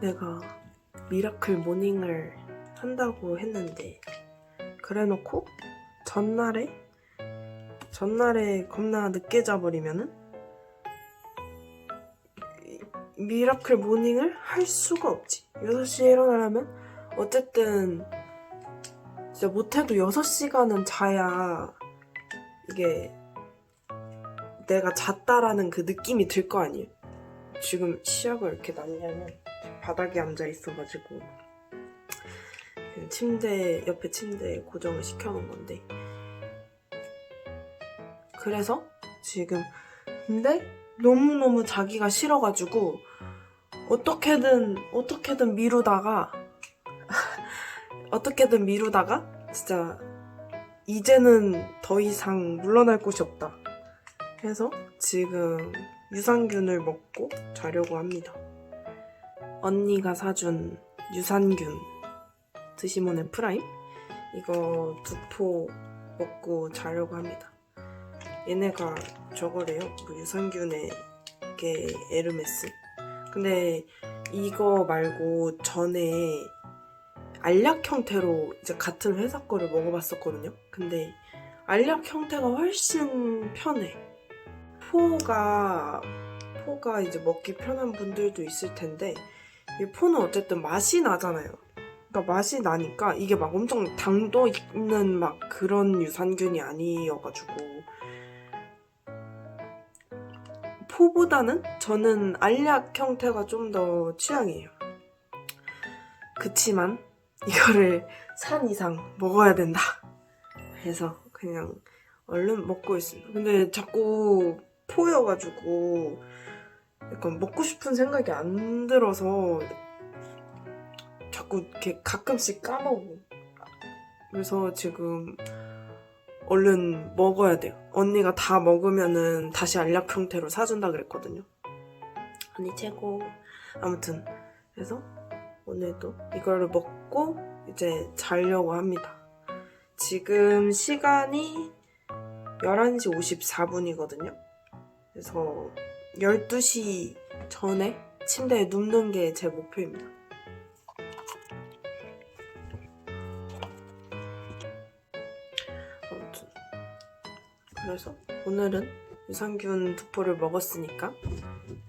내가 미라클 모닝을 한다고 했는데 그래놓고 전날에 전날에 겁나 늦게 자버리면은 이- 미라클 모닝을 할 수가 없지. 6시에 일어나려면 어쨌든 진짜 못해도 6시간은 자야 이게 내가 잤다라는 그 느낌이 들 거 아니에요 지금 시약을 이렇게 놨냐면 바닥에 앉아 있어가지고 그 침대 옆에 침대에 고정을 시켜놓은 건데. 그래서 지금 근데 너무너무 자기가 싫어가지고 어떻게든 어떻게든 미루다가 어떻게든 미루다가 진짜 이제는 더 이상 물러날 곳이 없다. 해서 지금 유산균을 먹고 자려고 합니다. 언니가 사준 유산균 드시모네 프라임 이거 두 포 먹고 자려고 합니다. 얘네가 저거래요. 뭐 유산균의 게 에르메스. 근데 이거 말고 전에 알약 형태로 이제 같은 회사 거를 먹어봤었거든요. 근데 알약 형태가 훨씬 편해. 포가 포가 이제 먹기 편한 분들도 있을 텐데 이 포는 어쨌든 맛이 나잖아요. 그러니까 맛이 나니까 이게 막 엄청 당도 있는 막 그런 유산균이 아니어가지고 포보다는 저는 알약 형태가 좀 더 취향이에요. 그치만 이거를 산 이상 먹어야 된다. 해서 그냥 얼른 먹고 있습니다. 근데 자꾸 포여가지고 약간 먹고 싶은 생각이 안 들어서 자꾸 이렇게 가끔씩 까먹고 그래서 지금 얼른 먹어야 돼요. 언니가 다 먹으면은 다시 알약 형태로 사준다 그랬거든요. 언니 최고. 아무튼 그래서 오늘도 이거를 먹고 이제 자려고 합니다. 지금 시간이 11시 54분이거든요. 그래서 12시 전에 침대에 눕는 게 제 목표입니다. 아무튼 그래서 오늘은 유산균 두 포를 먹었으니까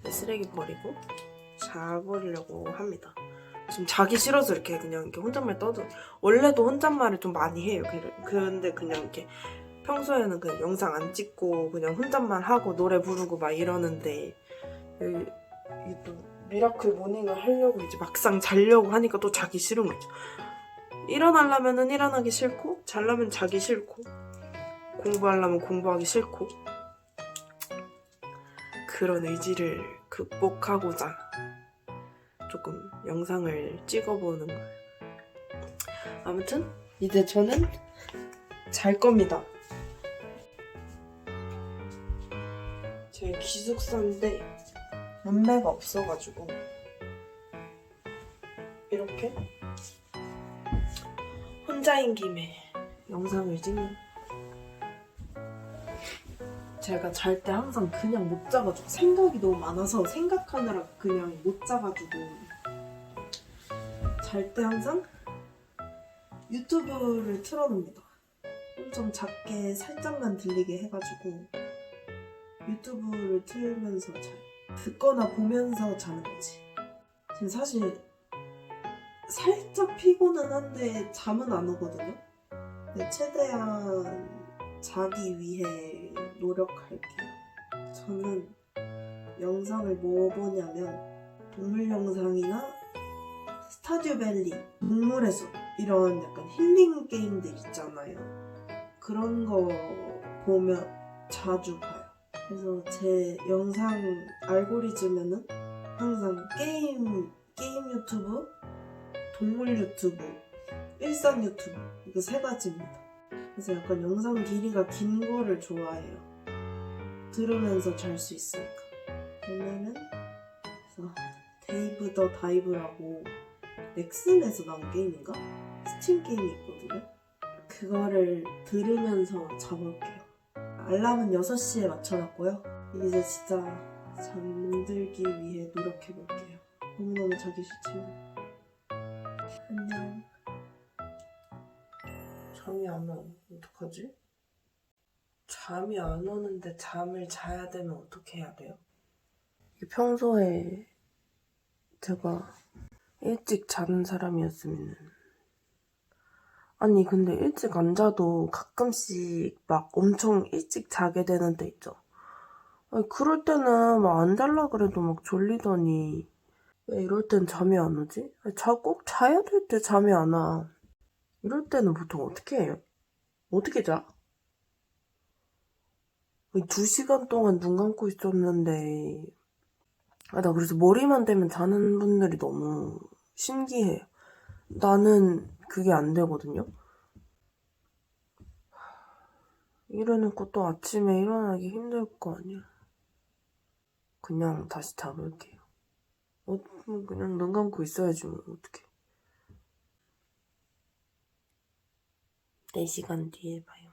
쓰레기 버리고 자버리려고 합니다. 지금 자기 싫어서 이렇게 그냥 이렇게 혼잣말 떠도 원래도 혼잣말을 좀 많이 해요. 그- 근데 그냥 이렇게 평소에는 그냥 영상 안 찍고 그냥 혼잣말 하고 노래 부르고 막 이러는데 이- 이또 미라클 모닝을 하려고 이제 막상 자려고 하니까 또 자기 싫은 거죠. 일어나려면은 일어나기 싫고 자려면 자기 싫고 공부하려면 공부하기 싫고 그런 의지를 극복하고자 조금 영상을 찍어보는 거예요. 아무튼 이제 저는 잘 겁니다. 기숙사인데 연매가 없어가지고 이렇게 혼자인 김에 영상을 찍는 제가 잘 때 항상 그냥 못 자가지고 생각이 너무 많아서 생각하느라 그냥 못 자가지고 잘 때 항상 유튜브를 틀어놓습니다. 엄청 작게 살짝만 들리게 해가지고 유튜브를 틀면서 자요. 듣거나 보면서 자는 거지. 지금 사실 살짝 피곤은 한데 잠은 안 오거든요. 근데 최대한 자기 위해 노력할게요. 저는 영상을 뭐 보냐면 동물 영상이나 스타듀밸리, 동물의 숲 이런 약간 힐링 게임들 있잖아요. 그런 거 보면 자주 봐요. 그래서 제 영상 알고리즘에는 항상 게임, 게임 유튜브, 동물 유튜브, 일상 유튜브 이거 세 가지입니다. 그래서 약간 영상 길이가 긴 거를 좋아해요. 들으면서 잘 수 있으니까. 오늘은 그래서 데이브 더 다이브라고 넥슨에서 나온 게임인가? 스팀 게임이 있거든요. 그거를 들으면서 자볼게요. 알람은 6시에 맞춰놨고요. 이제 진짜 잠들기 위해 노력해볼게요. 너무너무 자기 싫지만 안녕 잠이 안 와. 어떡하지? 잠이 안 오는데 잠을 자야 되면 어떻게 해야 돼요? 평소에 제가 일찍 자는 사람이었으면 아니 근데 일찍 안 자도 가끔씩 막 엄청 일찍 자게 되는 때 있죠. 아니, 그럴 때는 막 안 잘라 그래도 막 졸리더니 왜 이럴 땐 잠이 안 오지? 자, 꼭 자야 될 때 잠이 안 와. 이럴 때는 보통 어떻게 해요? 어떻게 자? 두 시간 동안 눈 감고 있었는데 아, 나 그래서 머리만 대면 자는 분들이 너무 신기해요. 나는 그게 안 되거든요. 이래놓고 또 아침에 일어나기 힘들 거 아니야. 그냥 다시 자볼게요. 어, 뭐 그냥 눈 감고 있어야지 뭐 어떡해. 4시간 뒤에 봐요.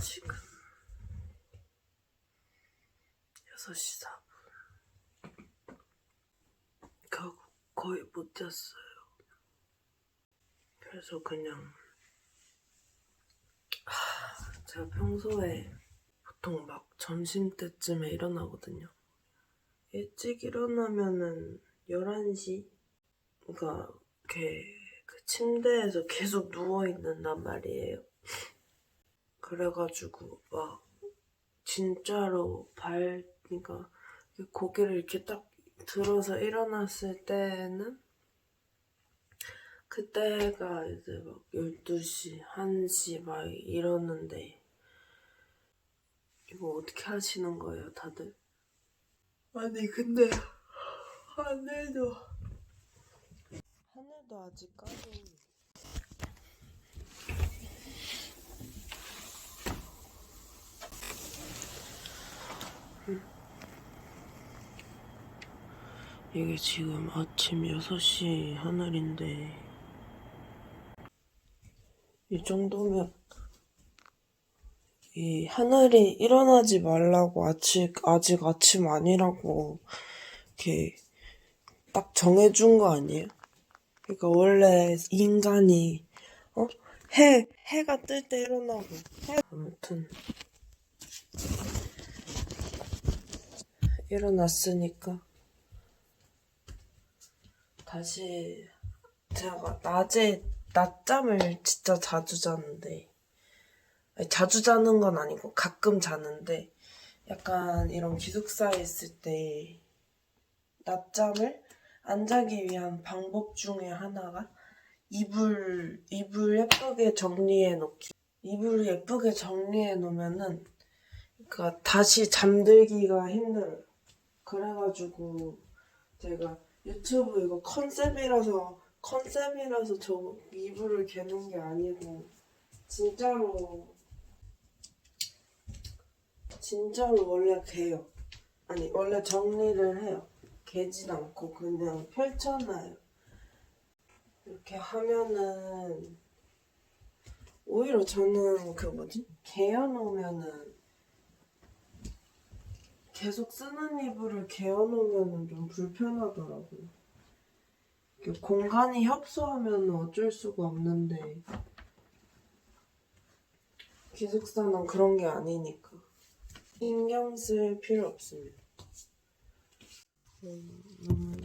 지금 6시 4분. 결국 거의 못 잤어요. 그래서 그냥 하, 제가 평소에 보통 막 점심 때쯤에 일어나거든요. 일찍 일어나면은 11시? 그러니까 이렇게 그 침대에서 계속 누워있는단 말이에요. 그래가지고 막 진짜로 발, 그러니까 고개를 이렇게 딱 들어서 일어났을 때는 그때가 이제 막 12시, 1시 막 이러는데 이거 어떻게 하시는 거예요, 다들? 아니, 근데 하늘도 하늘도 아직 까지 이게 지금 아침 6시 하늘인데 이 정도면 이 하늘이 일어나지 말라고 아직 아직 아침 아니라고 이렇게 딱 정해준 거 아니에요? 그러니까 원래 인간이 어? 해 해가 뜰 때 일어나고 해- 아무튼 일어났으니까 다시 제가 낮에 낮잠을 진짜 자주 자는데 아니, 자주 자는 건 아니고 가끔 자는데 약간 이런 기숙사에 있을 때 낮잠을 안 자기 위한 방법 중에 하나가 이불 이불 예쁘게 정리해 놓기. 이불을 예쁘게 정리해 놓으면은 그러니까 다시 잠들기가 힘들어요. 그래가지고 제가 유튜브 이거 컨셉이라서 컨셉이라서 저 이불을 개는 게 아니고 진짜로 진짜로 원래 개요. 아니 원래 정리를 해요. 개진 않고 그냥 펼쳐놔요. 이렇게 하면은 오히려 저는 그 뭐지 개어놓으면은 계속 쓰는 이불을 개어놓으면은 좀 불편하더라고요. 공간이 협소하면 어쩔 수가 없는데 기숙사는 그런 게 아니니까 신경 쓸 필요 없습니다. 음, 너무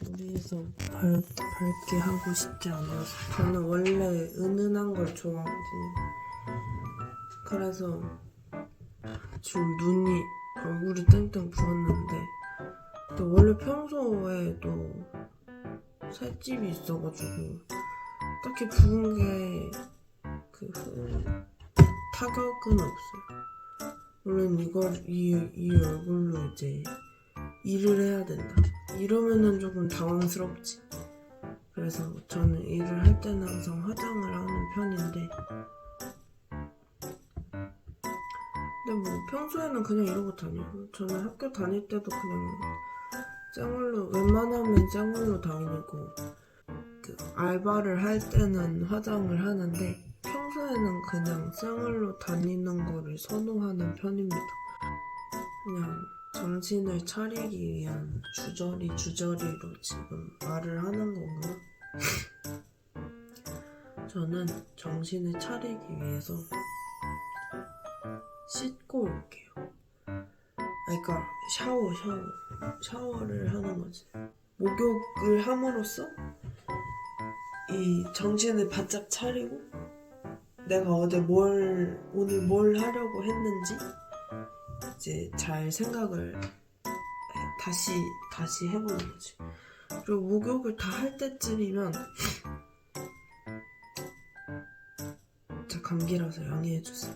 무리해서 밝, 밝게 하고 싶지 않아서 저는 원래 은은한 걸 좋아하거든요. 그래서 지금 눈이 얼굴이 땡땡 부었는데 또 원래 평소에도 살집이 있어가지고 딱히 부은 게그 타격은 없어요. 물론 이걸 이, 이 얼굴로 이제 일을 해야 된다. 이러면은 조금 당황스럽지. 그래서 저는 일을 할 때는 항상 화장을 하는 편인데 근데 뭐 평소에는 그냥 이러고 다니고 저는 학교 다닐 때도 그냥 쌩얼로 웬만하면 쌩얼로 다니고 그 알바를 할 때는 화장을 하는데 평소에 평소에는 그냥 생얼로 다니는 거를 선호하는 편입니다. 그냥 정신을 차리기 위한 주저리 주저리로 지금 말을 하는 건가? 저는 정신을 차리기 위해서 씻고 올게요. 아, 그러니까 샤워, 샤워, 샤워를 하는 거지. 목욕을 함으로써 이 정신을 바짝 차리고 내가 어제 뭘 오늘 뭘 하려고 했는지 이제 잘 생각을 다시 다시 해보는 거지. 그리고 목욕을 다 할 때쯤이면 자 감기라서 양해해 주세요.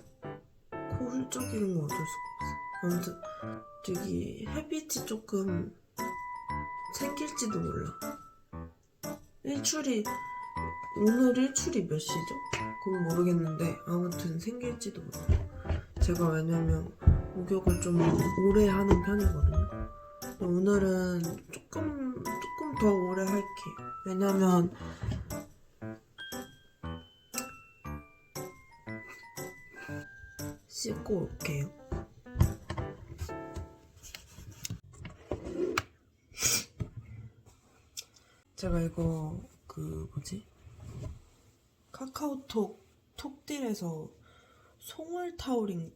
코 훌쩍이는 거 어쩔 수가 없어. 아무튼 저기 햇빛이 조금 생길지도 몰라. 일출이 오늘 일출이 몇 시죠? 그건 모르겠는데 아무튼 생길지도 몰라. 제가 왜냐면 목욕을 좀 오래 하는 편이거든요. 오늘은 조금 조금 더 오래 할게. 왜냐면 씻고 올게요. 제가 이거 그 뭐지 카카오톡 톡딜에서 송월타오링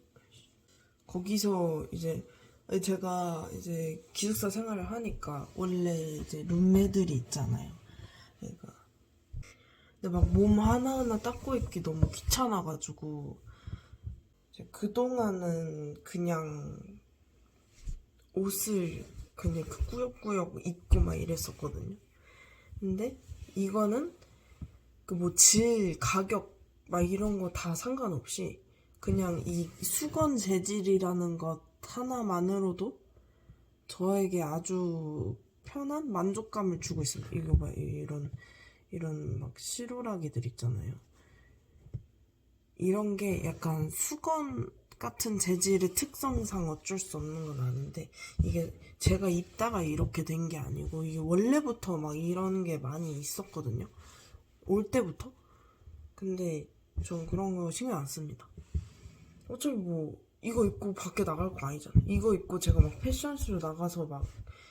거기서 이제 제가 이제 기숙사 생활을 하니까 원래 이제 룸메들이 있잖아요. 그러니까 근데 막 몸 하나하나 닦고 있기 너무 귀찮아가지고 그동안은 그냥 옷을 그냥 그 꾸역꾸역 입고 막 이랬었거든요. 근데 이거는 그 뭐 질, 가격 막 이런 거 다 상관없이 그냥 이 수건 재질이라는 것 하나만으로도 저에게 아주 편한 만족감을 주고 있습니다. 이거 봐, 이런 이런 막 시루라기들 있잖아요. 이런 게 약간 수건 같은 재질의 특성상 어쩔 수 없는 건 아는데 이게 제가 입다가 이렇게 된 게 아니고 이게 원래부터 막 이런 게 많이 있었거든요. 올 때부터. 근데 전 그런 거 신경 안 씁니다. 어차피 뭐 이거 입고 밖에 나갈 거 아니잖아. 이거 입고 제가 막 패션쇼 나가서 막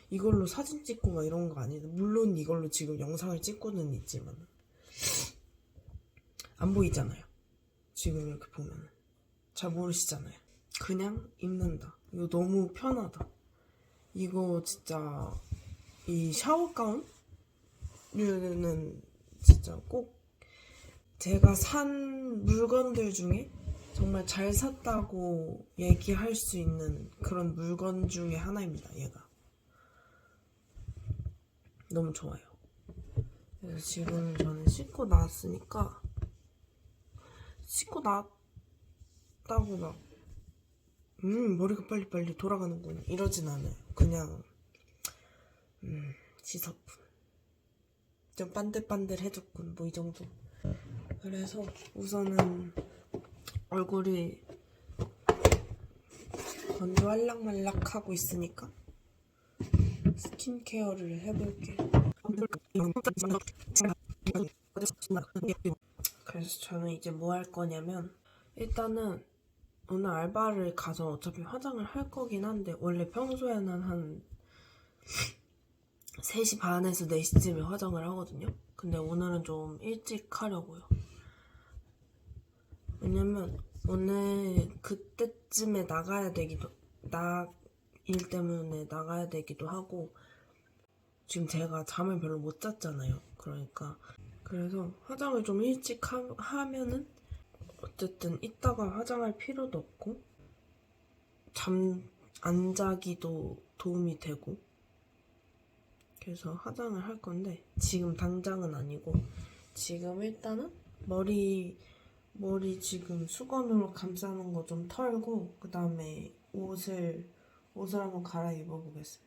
이걸로 사진 찍고 막 이런 거 아니에요. 물론 이걸로 지금 영상을 찍고는 있지만 안 보이잖아요. 지금 이렇게 보면은 잘 모르시잖아요. 그냥 입는다. 이거 너무 편하다. 이거 진짜 이 샤워 가운류는 진짜 꼭 제가 산 물건들 중에 정말 잘 샀다고 얘기할 수 있는 그런 물건 중에 하나입니다. 얘가 너무 좋아요. 그래서 지금 저는 씻고 나왔으니까 씻고 나왔다고 막 음, 머리가 빨리빨리 돌아가는구나. 이러진 않아요. 그냥, 음, 씻었군. 좀 반들반들해졌군. 뭐 이 정도. 그래서 우선은 얼굴이 건조 할락말락하고 있으니까 스킨케어를 해볼게. 그래서 저는 이제 뭐 할 거냐면 일단은 오늘 알바를 가서 어차피 화장을 할 거긴 한데 원래 평소에는 한 3시 반에서 4시쯤에 화장을 하거든요. 근데 오늘은 좀 일찍 하려고요. 왜냐면 오늘 그때쯤에 나가야 되기도 나 일 때문에 나가야 되기도 하고 지금 제가 잠을 별로 못 잤잖아요. 그러니까 그래서 화장을 좀 일찍 하, 하면은 어쨌든 이따가 화장할 필요도 없고 잠 안 자기도 도움이 되고 그래서 화장을 할 건데 지금 당장은 아니고 지금 일단은 머리 머리 지금 수건으로 감싸는 거 좀 털고 그 다음에 옷을 옷을 한번 갈아입어 보겠습니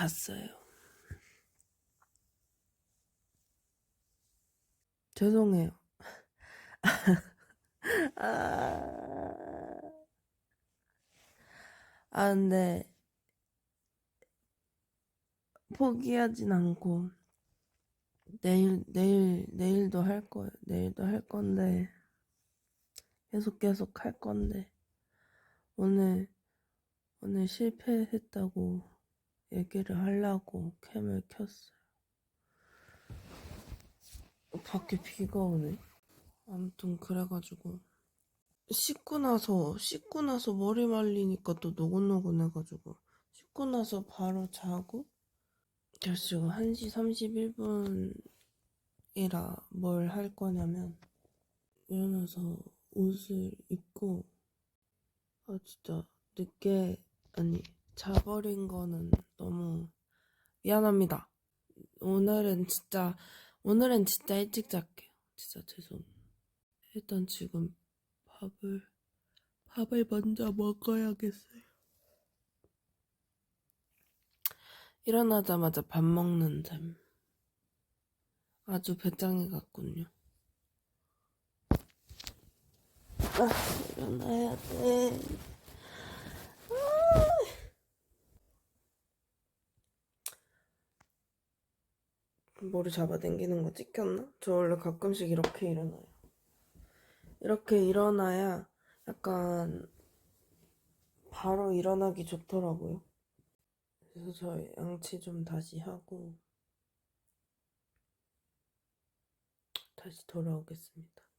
잤어요. 죄송해요. 아, 아, 근데, 포기하진 않고, 내일, 내일, 내일도 할 거예요. 내일도 할 건데, 계속 계속 할 건데, 오늘, 오늘 실패했다고 얘기를 하려고 캠을 켰어요. 밖에 비가 오네. 아무튼 그래가지고 씻고 나서 씻고 나서 머리 말리니까 또 노곤노곤해가지고 씻고 나서 바로 자고 지금 1시 31분이라 뭘 할 거냐면 일어나서 옷을 입고 아 진짜 늦게 아니 자버린 거는 너무 미안합니다. 오늘은 진짜 오늘은 진짜 일찍 잘게요. 진짜 죄송. 일단 지금 밥을 밥을 먼저 먹어야겠어요. 일어나자마자 밥 먹는 셈. 아주 배짱이 같군요. 아, 일어나야 돼. 머리 잡아당기는 거 찍혔나? 저 원래 가끔씩 이렇게 일어나요. 이렇게 일어나야 약간 바로 일어나기 좋더라고요. 그래서 저 양치 좀 다시 하고 다시 돌아오겠습니다.